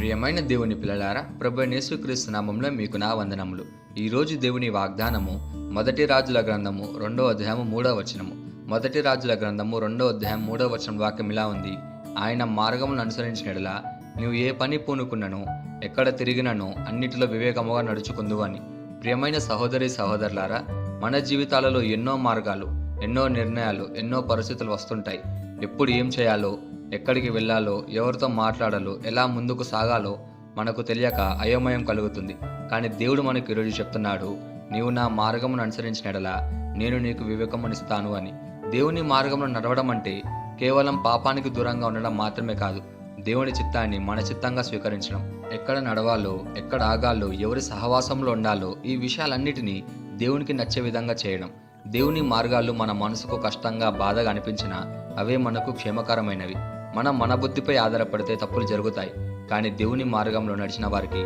ప్రియమైన దేవుని పిల్లలారా ప్రభు యేసుక్రీస్తు నామంలో మీకు నా వందనములు. ఈరోజు దేవుని వాగ్దానము మొదటి రాజుల గ్రంథము రెండో అధ్యాయము మూడో వచనము. మొదటి రాజుల గ్రంథము రెండో అధ్యాయం మూడో వచనం వాక్యం ఇలా ఉంది. ఆయన మార్గమును అనుసరించినట్లా నువ్వు ఏ పని పూనుకున్నను ఎక్కడ తిరిగినను అన్నిటిలో వివేకముగా నడుచుకుందు అని. ప్రియమైన సహోదరి సహోదరులారా మన జీవితాలలో ఎన్నో మార్గాలు ఎన్నో నిర్ణయాలు ఎన్నో పరిస్థితులు వస్తుంటాయి. ఎప్పుడు ఏం చేయాలో ఎక్కడికి వెళ్ళాలో ఎవరితో మాట్లాడాలో ఎలా ముందుకు సాగాలో మనకు తెలియక అయోమయం కలుగుతుంది. కానీ దేవుడు మనకు ఈరోజు చెప్తున్నాడు నీవు నా మార్గమును అనుసరించినడలా నేను నీకు వివేకమునిస్తాను అని. దేవుని మార్గంలో నడవడం అంటే కేవలం పాపానికి దూరంగా ఉండడం మాత్రమే కాదు దేవుని చిత్తాన్ని మన చిత్తంగా స్వీకరించడం. ఎక్కడ నడవాలో ఎక్కడ ఆగాలో ఎవరి సహవాసంలో ఉండాలో ఈ విషయాలన్నిటినీ దేవునికి నచ్చే విధంగా చేయడం. దేవుని మార్గాలు మన మనసుకు కష్టంగా బాధగా అనిపించినా అవే మనకు క్షేమకరమైనవి. మనం మన బుద్ధిపై ఆధారపడితే తప్పులు జరుగుతాయి. కానీ దేవుని మార్గంలో నడిచిన వారికి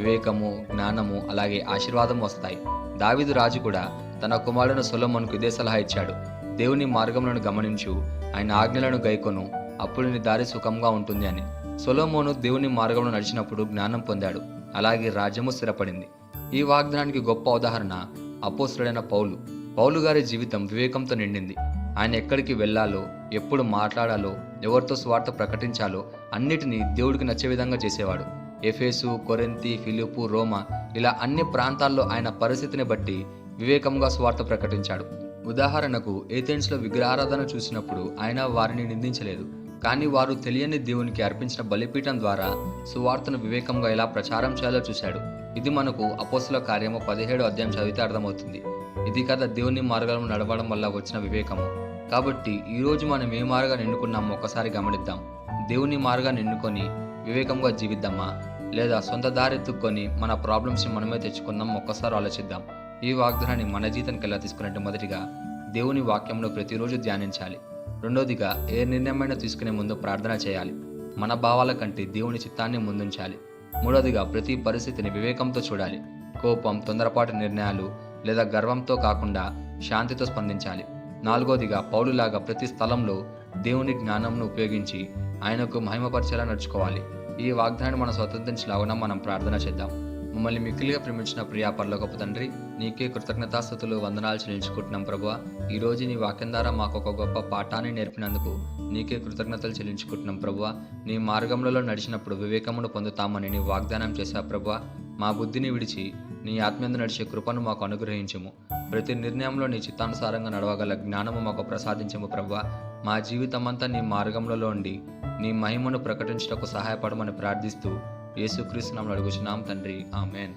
వివేకము జ్ఞానము అలాగే ఆశీర్వాదం వస్తాయి. దావిదు రాజు కూడా తన కుమారుడు సొలొమోనుకు ఇదే సలహా ఇచ్చాడు. దేవుని మార్గములను గమనించు ఆయన ఆజ్ఞలను గైకొను అప్పుడు నీ దారి సుఖంగా ఉంటుంది అని. సొలొమోను దేవుని మార్గంలో నడిచినప్పుడు జ్ఞానం పొందాడు. అలాగే రాజ్యము స్థిరపడింది. ఈ వాగ్దానానికి గొప్ప ఉదాహరణ అపోసుడైన పౌలు. పౌలు గారి జీవితం వివేకంతో నిండింది. ఆయన ఎక్కడికి వెళ్ళాలో ఎప్పుడు మాట్లాడాలో ఎవరితో స్వార్థ ప్రకటించాలో అన్నిటినీ దేవుడికి నచ్చే విధంగా చేసేవాడు. ఎఫేసు కొరెంతి ఫిలిపు రోమా ఇలా అన్ని ప్రాంతాల్లో ఆయన పరిస్థితిని బట్టి వివేకంగా స్వార్థ ప్రకటించాడు. ఉదాహరణకు ఏథెన్స్లో విగ్రహారాధన చూసినప్పుడు ఆయన వారిని నిందించలేదు. కానీ వారు తెలియని దేవునికి అర్పించిన బలిపీఠం ద్వారా సువార్తను వివేకంగా ఎలా ప్రచారం చేయాలో చూశాడు. ఇది మనకు అపోస్తుల కార్యము పదిహేడు అధ్యాయం చదివితే అర్థమవుతుంది. ఇది కదా దేవుని మార్గంలో నడవడం వల్ల వచ్చిన వివేకము. కాబట్టి ఈరోజు మనం ఏ మార్గాన్ని ఎన్నుకున్నామో ఒకసారి గమనిద్దాం. దేవుని మార్గాన్ని ఎన్నుకొని వివేకంగా జీవిద్దామా? లేదా సొంత దారి ఎత్తుక్కొని మన ప్రాబ్లమ్స్ని మనమే తెచ్చుకుందాం ఒక్కసారి ఆలోచిద్దాం. ఈ వాగ్దానాన్ని మన జీవితానికి ఎలా తీసుకున్నట్టు మొదటిగా దేవుని వాక్యంలో ప్రతిరోజు ధ్యానించాలి. రెండోదిగా ఏ నిర్ణయమైనా తీసుకునే ముందు ప్రార్థన చేయాలి. మన భావాల కంటే దేవుని చిత్తాన్ని ముందుంచాలి. మూడోదిగా ప్రతి పరిస్థితిని వివేకంతో చూడాలి. కోపం తొందరపాటు నిర్ణయాలు లేదా గర్వంతో కాకుండా శాంతితో స్పందించాలి. నాలుగోదిగా పౌలులాగా ప్రతి స్థలంలో దేవుని జ్ఞానంను ఉపయోగించి ఆయనకు మహిమపరిచేలా నడుచుకోవాలి. ఈ వాగ్దానాన్ని మనం స్వతంత్రించలాగున మనం ప్రార్థన చేద్దాం. మమ్మల్ని మిక్కిలిగా ప్రేమించిన ప్రియా గొప్ప తండ్రి నీకే కృతజ్ఞతాస్థుతులు వందనాలు చెల్లించుకుంటున్నాం ప్రభువ. ఈ రోజు నీ వాక్యం ద్వారా మాకు ఒక గొప్ప పాఠాన్ని నేర్పినందుకు నీకే కృతజ్ఞతలు చెల్లించుకుంటున్నాం ప్రభువ. నీ మార్గములలో నడిచినప్పుడు వివేకమును పొందుతామని నీ వాగ్దానం చేశా ప్రభువ. మా బుద్ధిని విడిచి నీ ఆత్మీయందు నడిచే కృపను మాకు అనుగ్రహించము. ప్రతి నిర్ణయంలో నీ చిత్తానుసారంగా నడవగల జ్ఞానము మాకు ప్రసాదించము ప్రభా. మా జీవితం అంతా నీ మార్గంలో ఉండి నీ మహిమను ప్రకటించటకు సహాయపడమని ప్రార్థిస్తూ యేసుక్రీస్తు నామములో అడుగుచున్నాం తండ్రి. ఆమెన్.